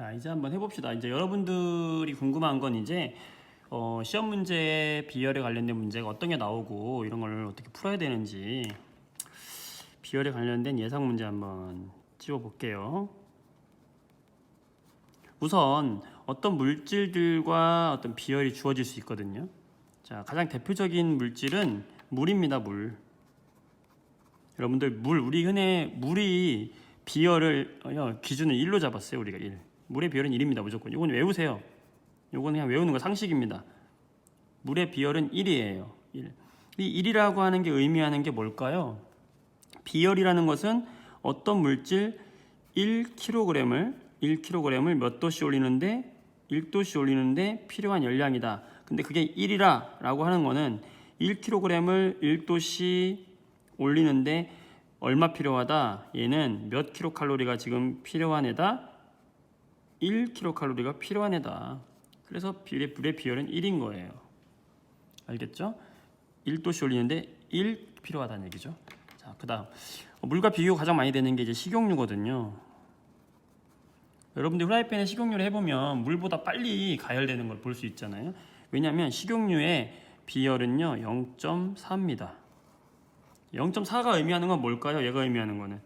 자, 이제 한번 해봅시다. 이제 여러분들이 궁금한 건 이제 어, 시험 문제에 비열에 관련된 문제가 어떤 게 나오고 이런 걸 어떻게 풀어야 되는지 비열에 관련된 예상 문제 한번 찍어볼게요. 우선 어떤 물질들과 어떤 비열이 주어질 수 있거든요. 자, 가장 대표적인 물질은 물입니다. 물. 여러분들 물 우리 흔히 물이 비열을 어, 기준을 1로 잡았어요. 우리가 1. 물의 비열은 1입니다. 무조건. 이건 외우세요. 이건 그냥 외우는 거 상식입니다. 물의 비열은 1이에요. 1. 이 1이라고 하는 게 의미하는 게 뭘까요? 비열이라는 것은 어떤 물질 1kg을 1kg을 몇 도씨 올리는데 1도씨 올리는데 필요한 열량이다. 근데 그게 1이라라고 하는 거는 1kg을 1도씨 올리는데 얼마 필요하다? 얘는 몇 킬로칼로리가 지금 필요한 애다? 1킬로칼로리가 필요한 애다. 그래서 불의 비열은 1인 거예요. 알겠죠? 1도씨 올리는데 1 필요하다는 얘기죠. 자, 그다음 물과 비교가 가장 많이 되는 게 이제 식용유거든요. 여러분들 후라이팬에 식용유를 해보면 물보다 빨리 가열되는 걸 볼 수 있잖아요. 왜냐하면 식용유의 비열은요 0.4입니다. 0.4가 의미하는 건 뭘까요? 얘가 의미하는 거는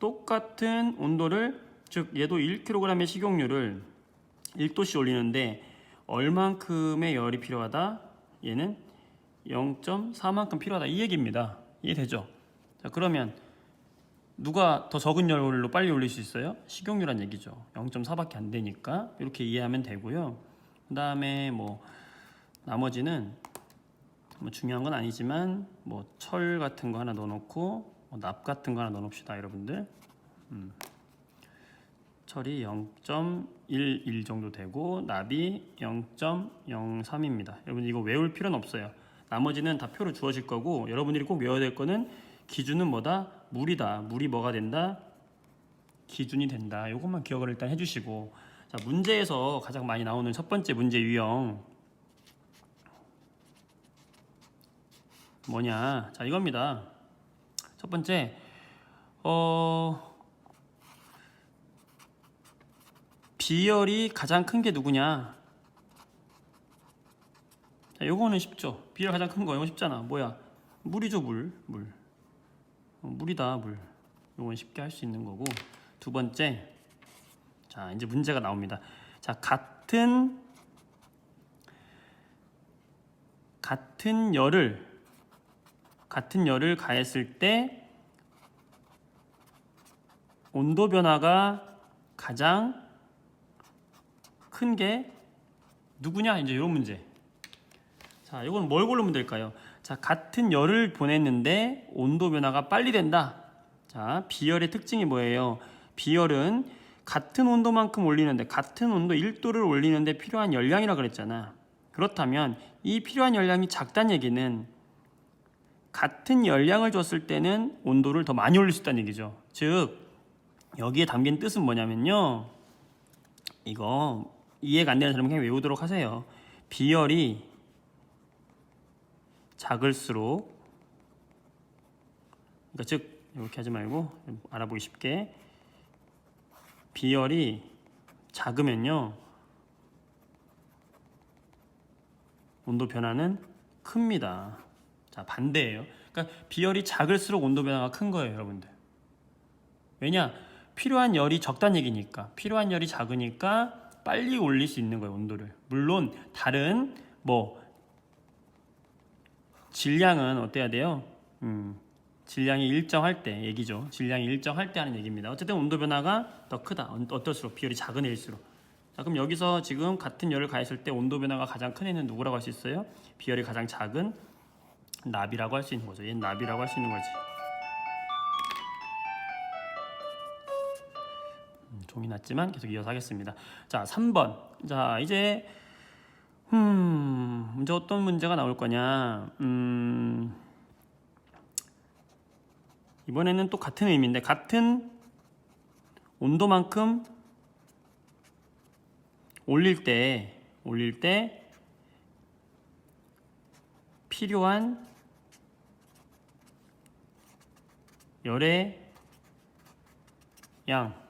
똑같은 온도를 즉 얘도 1kg의 식용유를 1도씨 올리는데 얼만큼의 열이 필요하다? 얘는 0.4만큼 필요하다 이 얘기입니다. 이해되죠? 자 그러면 누가 더 적은 열로 빨리 올릴 수 있어요? 식용유란 얘기죠. 0.4밖에 안 되니까 이렇게 이해하면 되고요. 그 다음에 뭐 나머지는 뭐 중요한 건 아니지만 뭐 철 같은 거 하나 넣어놓고 뭐 납 같은 거 하나 넣어놓읍시다 여러분들. 음. 철이 0.11 정도 되고 납이 0.03입니다. 여러분 이거 외울 필요는 없어요. 나머지는 다 표로 주어질 거고 여러분들이 꼭 외워야 될 거는 기준은 뭐다? 물이다. 물이 뭐가 된다? 기준이 된다. 이것만 기억을 일단 해주시고 자 문제에서 가장 많이 나오는 첫 번째 문제 유형 뭐냐? 자 이겁니다. 첫 번째 어 비열이 가장 큰 게 누구냐? 자, 요거는 쉽죠. 비열 가장 큰 거, 이거 쉽잖아. 뭐야? 물이죠, 물. 물. 어, 물이다, 물. 요건 쉽게 할 수 있는 거고. 두 번째. 자, 이제 문제가 나옵니다. 자, 같은 같은 열을 같은 열을 가했을 때 온도 변화가 가장 큰 게 누구냐 이제 이런 문제. 자, 이건 뭘 고르면 될까요? 자, 같은 열을 보냈는데 온도 변화가 빨리 된다. 자, 비열의 특징이 뭐예요? 비열은 같은 온도만큼 올리는데 같은 온도 1도를 올리는데 필요한 열량이라 그랬잖아. 그렇다면 이 필요한 열량이 작다는 얘기는 같은 열량을 줬을 때는 온도를 더 많이 올릴 수 있다는 얘기죠. 즉 여기에 담긴 뜻은 뭐냐면요. 이거 이해가 안 되는 사람은 그냥 외우도록 하세요. 비열이 작을수록 그러니까 즉 이렇게 하지 말고 좀 알아보기 쉽게 비열이 작으면요 온도 변화는 큽니다. 자 반대예요. 그러니까 비열이 작을수록 온도 변화가 큰 거예요, 여러분들. 왜냐 필요한 열이 적다는 얘기니까 필요한 열이 작으니까 빨리 올릴 수 있는 거예요 온도를. 물론 다른 뭐 질량은 어때야 돼요? 음, 질량이 일정할 때 얘기죠. 질량이 일정할 때 하는 얘기입니다. 어쨌든 온도 변화가 더 크다. 어- 어떨수록 비열이 작은 애일수록. 자 그럼 여기서 지금 같은 열을 가했을 때 온도 변화가 가장 큰 애는 누구라고 할 수 있어요? 비열이 가장 작은 납이라고 할 수 있는 거죠. 얘는 납이라고 할 수 있는 거지 종이 났지만 계속 이어서 하겠습니다. 자, 3번. 자, 이제 음, 이제 어떤 문제가 나올 거냐? 음, 이번에는 또 같은 의미인데 같은 온도만큼 올릴 때 올릴 때 필요한 열의 양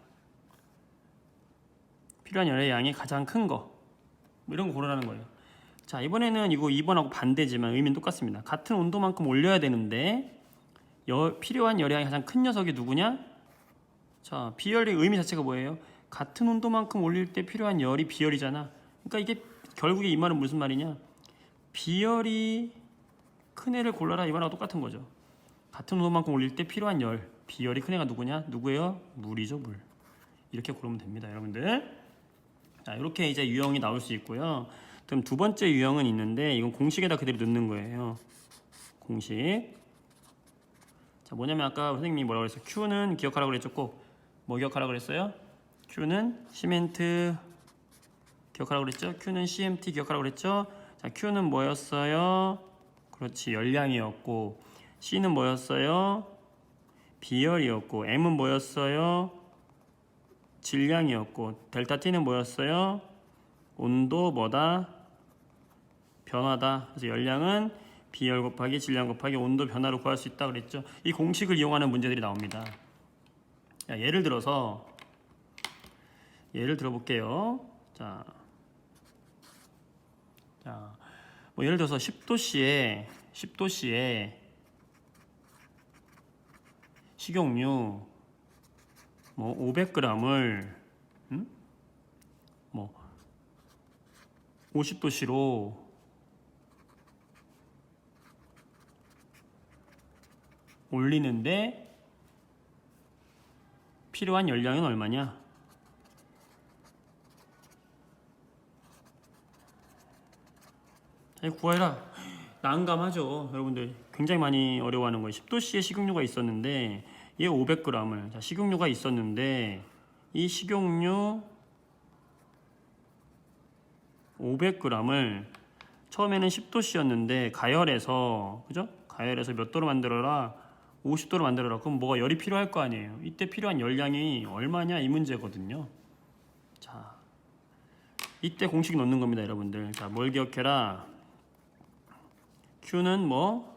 필요한 열의 양이 가장 큰 거. 뭐 이런 거 고르라는 거예요. 자, 이번에는 이거 2번하고 반대지만 의미는 똑같습니다. 같은 온도만큼 올려야 되는데 열, 필요한 열의 양이 가장 큰 녀석이 누구냐? 자, 비열의 의미 자체가 뭐예요? 같은 온도만큼 올릴 때 필요한 열이 비열이잖아. 그러니까 이게 결국에 이 말은 무슨 말이냐? 비열이 큰 애를 골라라 이 말하고 똑같은 거죠. 같은 온도만큼 올릴 때 필요한 열, 비열이 큰 애가 누구냐? 누구예요? 물이죠, 물. 이렇게 고르면 됩니다, 여러분들. 자, 이렇게 이제 유형이 나올 수 있고요. 그럼 두 번째 유형은 있는데 이건 공식에다 그대로 넣는 거예요. 공식. 자, 뭐냐면 아까 선생님이 뭐라고 그랬어요? Q는 기억하라고 그랬죠, 꼭. 뭐 기억하라고 그랬어요? Q는 시멘트 기억하라고 그랬죠? Q는 CMT 기억하라고 그랬죠? 자, Q는 뭐였어요? 그렇지, 열량이었고 C는 뭐였어요? 비열이었고 M은 뭐였어요? 질량이었고 델타 T는 뭐였어요? 온도 뭐다? 변화다. 그래서 열량은 비열 곱하기 질량 곱하기 온도 변화로 구할 수 있다 그랬죠. 이 공식을 이용하는 문제들이 나옵니다. 자, 예를 들어서 예를 들어볼게요. 자, 자, 뭐 예를 들어서 10도씨에 10도씨에 식용유 뭐 500g을 음? 뭐 50도씨로 올리는데 필요한 열량은 얼마냐? 자, 이거 구해라. 난감하죠, 여러분들. 굉장히 많이 어려워하는 거예요. 10도씨의 식용유가 있었는데 얘 500g을 자, 식용유가 있었는데 이 식용유 500g을 처음에는 10도씨였는데 가열해서 그죠? 가열해서 몇 도로 만들어라? 50도로 만들어라. 그럼 뭐가 열이 필요할 거 아니에요. 이때 필요한 열량이 얼마냐 이 문제거든요. 자, 이때 공식 넣는 겁니다, 여러분들. 자, 뭘 기억해라? Q는 뭐?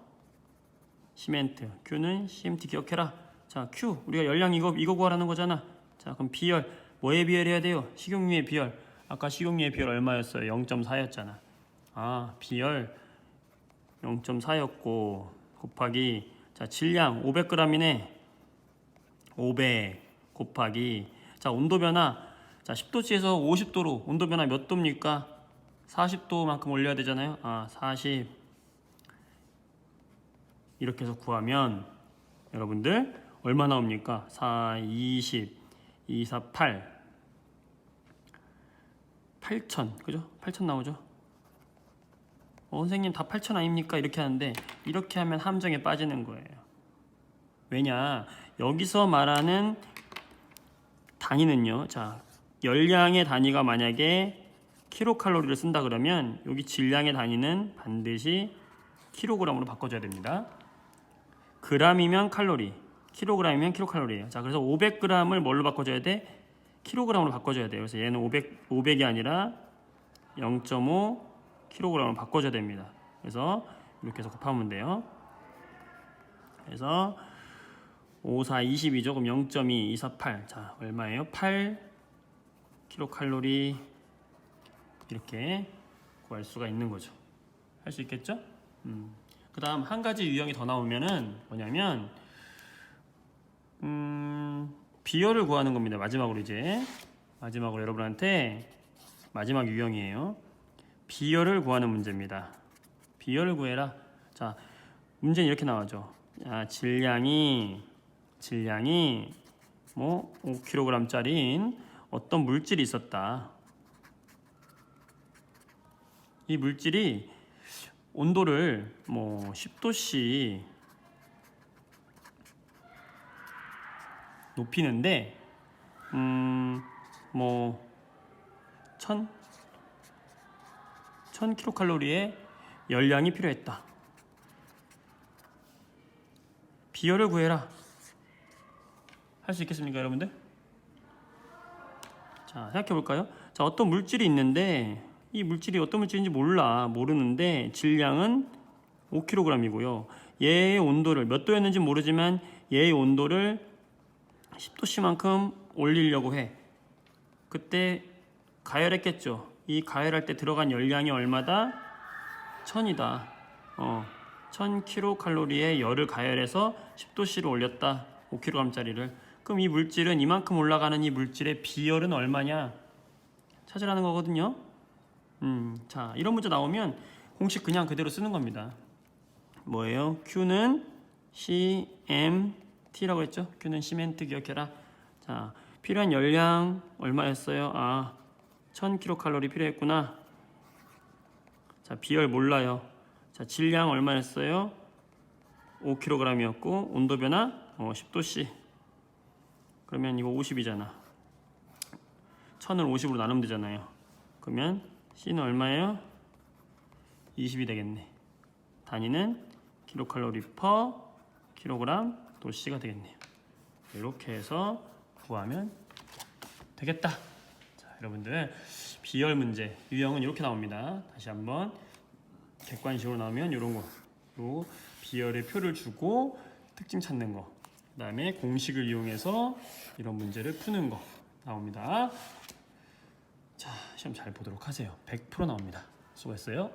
시멘트. Q는 CMT 기억해라. 자, Q 우리가 열량 이거 이거 구하라는 거잖아. 자, 그럼 비열 뭐의 비열해야 돼요? 식용유의 비열. 아까 식용유의 비열 얼마였어요? 0.4였잖아. 아, 비열 0.4였고 곱하기 자, 질량 500g이네. 500 곱하기 자, 온도 변화 자, 10도씨에서 50도로 온도 변화 몇 도입니까? 40도만큼 올려야 되잖아요. 아, 40 이렇게 해서 구하면 여러분들 얼마 나옵니까? 4, 20, 2, 4, 8 8천 그죠? 8천 나오죠? 어, 선생님 다 8천 아닙니까? 이렇게 하는데 이렇게 하면 함정에 빠지는 거예요. 왜냐? 여기서 말하는 단위는요. 자, 열량의 단위가 만약에 킬로칼로리를 쓴다 그러면 여기 질량의 단위는 반드시 킬로그램으로 바꿔줘야 됩니다. 그램이면 칼로리, 킬로그램이면 킬로칼로리예요. 자, 그래서 500g을 뭘로 바꿔줘야 돼? 킬로그램으로 바꿔줘야 돼요. 그래서 얘는 500, 500이 아니라 0.5 킬로그램으로 바꿔줘야 됩니다. 그래서 이렇게 해서 곱하면 돼요. 그래서 5, 4, 22죠. 그럼 0.2, 2, 4, 8. 자, 얼마예요? 8 킬로칼로리 이렇게 구할 수가 있는 거죠. 할 수 있겠죠? 음. 그 다음 한 가지 유형이 더 나오면은 뭐냐면 음, 비열을 구하는 겁니다. 마지막으로 이제 마지막으로 여러분한테 마지막 유형이에요. 비열을 구하는 문제입니다. 비열을 구해라. 자, 문제는 이렇게 나와죠. 아, 질량이 질량이 뭐 5kg짜리인 어떤 물질이 있었다. 이 물질이 온도를 뭐 10도씨 높이는데 음뭐 1000 1000kcal의 열량이 필요했다. 비열을 구해라. 할 수 있겠습니까, 여러분들? 자, 생각해 볼까요? 자, 어떤 물질이 있는데 이 물질이 어떤 물질인지 몰라. 모르는데 질량은 5kg이고요. 얘의 온도를 몇 도였는지 모르지만 얘의 온도를 10도씨만큼 올리려고 해. 그때 가열했겠죠. 이 가열할 때 들어간 열량이 얼마다? 천이다. 어, 1000kcal의 열을 가열해서 10도씨로 올렸다. 5kg짜리를. 그럼 이 물질은 이만큼 올라가는 이 물질의 비열은 얼마냐? 찾으라는 거거든요. 음, 자, 이런 문제 나오면 공식 그냥 그대로 쓰는 겁니다. 뭐예요? Q는 CMT라고 했죠? Q는 시멘트 기억해라. 자, 필요한 열량 얼마였어요? 아, 1000kcal 필요했구나. 자, 비열 몰라요. 자, 질량 얼마였어요? 5kg이었고 온도 변화 어, 10도씨. 그러면 이거 50이잖아. 1000을 50으로 나누면 되잖아요. 그러면 C는 얼마예요? 20이 되겠네. 단위는 킬로칼로리 퍼 킬로그램 도씨가 되겠네요. 이렇게 해서 구하면 되겠다. 자, 여러분들 비열 문제 유형은 이렇게 나옵니다. 다시 한번 객관식으로 나오면 이런 거, 요 비열의 표를 주고 특징 찾는 거, 그다음에 공식을 이용해서 이런 문제를 푸는 거 나옵니다. 자, 시험 잘 보도록 하세요. 100% 나옵니다. 수고했어요.